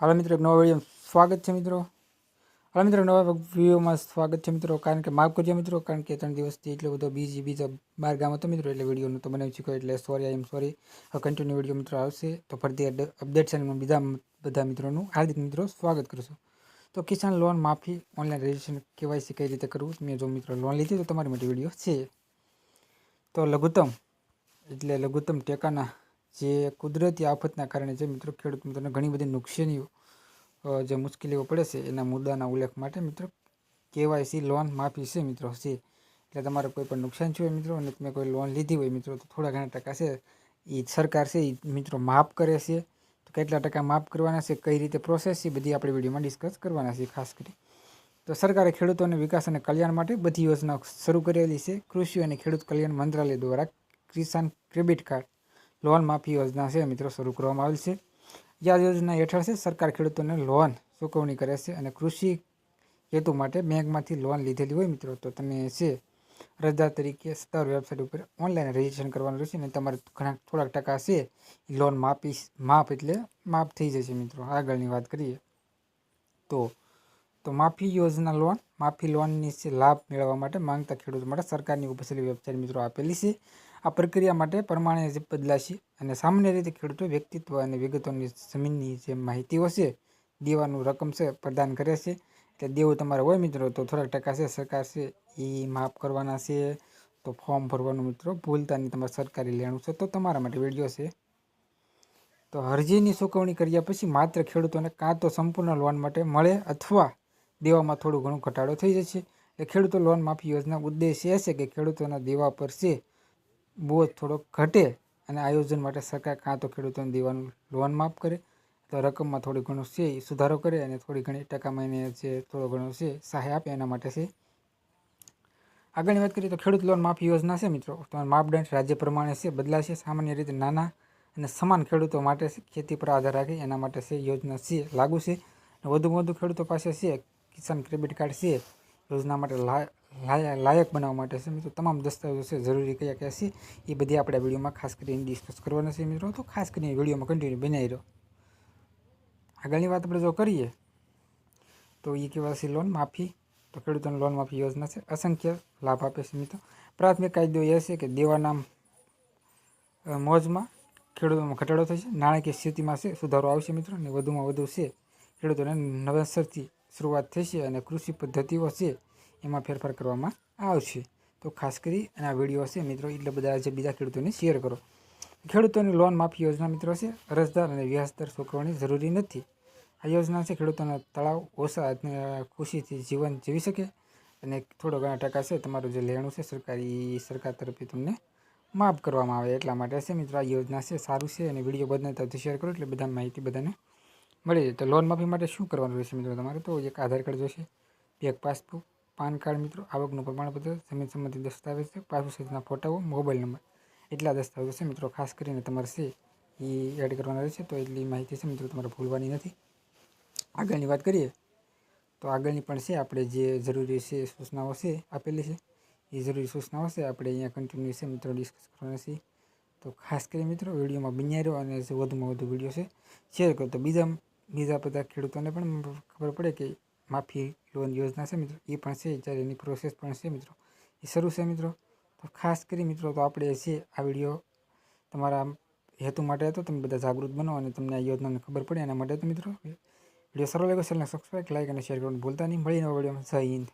હાલો મિત્રો, એક નવા વીડિયો સ્વાગત છે મિત્રો. હાલો મિત્રો નવા વિડીયોમાં સ્વાગત છે મિત્રો. કારણ કે માફ કરજો મિત્રો, કારણ કે ત્રણ દિવસથી એટલો બધો બીજી બીજા બાર ગામ હતો મિત્રો, એટલે વિડીયોનું તો મને શીખો એટલે sorry I am sorry continue video મિત્રો આવશે. તો ફરીથી અપડેટ છે બીજા બધા મિત્રોનું હાર્દિક મિત્રો સ્વાગત કરશું. તો કિસાન લોન માફી ઓનલાઈન રજિસ્ટ્રેશન કેવાયસી કઈ રીતે કરવું? મેં જો મિત્રો લોન લીધી તો તમારી માટે વીડિયો છે. તો લઘુત્તમ, એટલે લઘુત્તમ ટેકાના જે કુદરતી આફતના કારણે જે મિત્રો, ખેડૂત મિત્રોને ઘણી બધી નુકસાનીઓ જે મુશ્કેલીઓ પડે છે, એના મુદ્દાના ઉલ્લેખ માટે મિત્રો કેવાયસી લોન માફી છે મિત્રો છે એટલે તમારે કોઈ પણ નુકસાન થયું હોય મિત્રો, અને તમે કોઈ લોન લીધી હોય મિત્રો, તો થોડા ઘણા ટકા છે એ સરકાર છે એ મિત્રો માફ કરે છે. તો કેટલા ટકા માફ કરવાના છે, કઈ રીતે પ્રોસેસ છે બધી આપણે વિડીયોમાં ડિસ્કસ કરવાના છે, ખાસ કરી. તો સરકારે ખેડૂતોને વિકાસ અને કલ્યાણ માટે બધી યોજનાઓ શરૂ કરેલી છે. કૃષિ અને ખેડૂત કલ્યાણ મંત્રાલય દ્વારા કિસાન ક્રેડિટ કાર્ડ લોન માફી યોજના છે, મિત્રો, શરૂ કરવામાં આવેલ છે. યાદ યોજના હેઠળ છે, સરકાર ખેડૂતોને લોન ચૂકવણી કરે છે અને કૃષિ હેતુ માટે બેંકમાંથી લોન લીધેલી હોય, મિત્રો. તો તમે છે રજા તરીકે સત્તાવાર વેબસાઇટ ઉપર ઓનલાઈન રજીસ્ટ્રેશન કરવાનું રહેશે અને તમારે ઘણા થોડાક ટકા છે લોન માફી માફ એટલે માફ થઈ જશે, મિત્રો. આગળની વાત કરીએ તો તો માફી યોજના લોન, માફી લોનની લાભ મેળવવા માટે માંગતા ખેડૂતો માટે સરકારની ઉપસેલી વેબસાઇટ મિત્રો આપેલી છે. આ પ્રક્રિયા માટે પ્રમાણે બદલાશે અને સામાન્ય રીતે ખેડૂતો વ્યક્તિત્વ અને વિગતોની જમીનની જે માહિતીઓ છે, દેવાનું રકમ છે, પ્રદાન કરે છે. તે દેવું તમારે હોય મિત્રો, તો થોડાક ટકા છે, સરકાર છે, એ માફ કરવાના છે. તો ફોર્મ ભરવાનું મિત્રો ભૂલતા નહીં તમારે સરકારી લેણું છે, તો તમારા માટે વીડિયો છે. તો અરજીની ચૂકવણી કર્યા પછી માત્ર ખેડૂતોને કાં તો સંપૂર્ણ લોન માટે મળે અથવા દેવામાં થોડું ઘણું ઘટાડો થઈ જશે. એટલે ખેડૂતો લોન માફી યોજના ઉદ્દેશ એ છે કે ખેડૂતોના દેવા પર છે બોજ થોડો ઘટે અને આયોજન માટે સરકાર કાં તો ખેડૂતોને દેવાનું લોન માફ કરે, તો રકમમાં થોડી ઘણું છે એ સુધારો કરે અને થોડી ઘણી ટકા મહિને જે થોડો ઘણો છે સહાય આપે એના માટે છે. આગળની વાત કરીએ તો ખેડૂત લોન માફી યોજના છે મિત્રો. તો માપદંડ રાજ્ય પ્રમાણે છે બદલાશે સામાન્ય રીતે નાના અને સમાન ખેડૂતો માટે ખેતી પર આધાર રાખે એના માટે છે યોજના છે, લાગુ છે. અને વધુમાં વધુ ખેડૂતો પાસે છે, કિસાન ક્રેડિટ કાર્ડ છે, યોજના માટે લાયક બનાવવા માટે છે મિત્રો. તમામ દસ્તાવેજો છે, જરૂરી કયા કયા છે, એ બધી આપણે વિડીયોમાં ખાસ કરીને ડિસ્કસ કરવાના છે મિત્રો. તો ખાસ કરીને વિડીયોમાં કન્ટિન્યુ બનાવી રહ્યો આગળની વાત આપણે જો કરીએ, તો એ કેવાયસી લોન માફી, તો ખેડૂતોને લોન માફી યોજના છે. અસંખ્ય લાભ આપે છે મિત્રો. પ્રાથમિક કાયદો એ છે કે દેવાના મોજમાં ખેડૂતોમાં ઘટાડો થશે નાણાકીય સ્થિતિમાં છે, સુધારો આવશે મિત્રો. અને વધુમાં વધુ છે, ખેડૂતોને નવેસરથી શરૂઆત થશે અને કૃષિ પદ્ધતિઓ છે એમાં ફેરફાર કરવામાં આવશે. તો ખાસ કરી અને આ વીડિયો છે મિત્રો. એટલે બધા જે બીજા ખેડૂતોને શેર કરો. ખેડૂતોની લોન માફી યોજના, મિત્રો છે અરજદાર અને વ્યાજદર ચૂકવણી જરૂરી નથી. આ યોજના છે, ખેડૂતોના તળાવ ઓછા અને ખુશીથી જીવન જીવી શકે અને થોડો ઘણા ટકા છે, તમારું જે લેણું છે, સરકારી, સરકાર તરફથી તમને માફ કરવામાં આવે એટલા માટે છે મિત્રો. આ યોજના છે, સારું છે અને વીડિયો બધાને તરફથી શેર કરો એટલે બધા માહિતી બધાને મળી જાય તો લોન માફી માટે શું કરવાનું રહેશે, મિત્રો, તમારે? તો એક આધાર કાર્ડ જોશે બેંક પાસબુક પાન કાર્ડ મિત્રો, આવકનું પ્રમાણપત્ર, જમીન સંબંધિત દસ્તાવેજ છે પાસપોર્ટ સાઇઝના ફોટાઓ, મોબાઈલ નંબર, એટલા દસ્તાવેજો છે મિત્રો. ખાસ કરીને તમારે છે એ એડ કરવાના રહેશે તો એટલી માહિતી છે મિત્રો, તમારે ભૂલવાની નથી. આગળની વાત કરીએ, તો આગળની પણ છે, આપણે જે જરૂરી છે, સૂચનાઓ છે, આપેલી છે. એ જરૂરી સૂચનાઓ છે, આપણે અહીંયા કન્ટિન્યુ છે મિત્રો ડિસ્કસ કરવાના છે તો ખાસ કરી મિત્રો, વિડીયોમાં બન્યા અને વધુમાં વધુ વીડિયો છે શેર કરો. તો બીજા બીજા બધા ખેડૂતોને પણ ખબર પડે કે માફી લોન યોજના છે મિત્રો? એ પણ છે, જ્યારે એની પ્રોસેસ પણ છે મિત્રો. એ શરૂ છે મિત્રો. તો ખાસ કરી મિત્રો, તો આપણે છે આ વીડિયો તમારા હેતુ માટે હતો, તમે બધા જાગૃત બનો અને તમને આ યોજનાને ખબર પડે એના માટે તો મિત્રો, વીડિયો સારો લાગ્યો ચેનલને સબસ્ક્રાઈબ લાઈક અને શેર કરવાનું ભૂલતા નહીં. મળીને વિડીયોમાં. જય હિન્દ.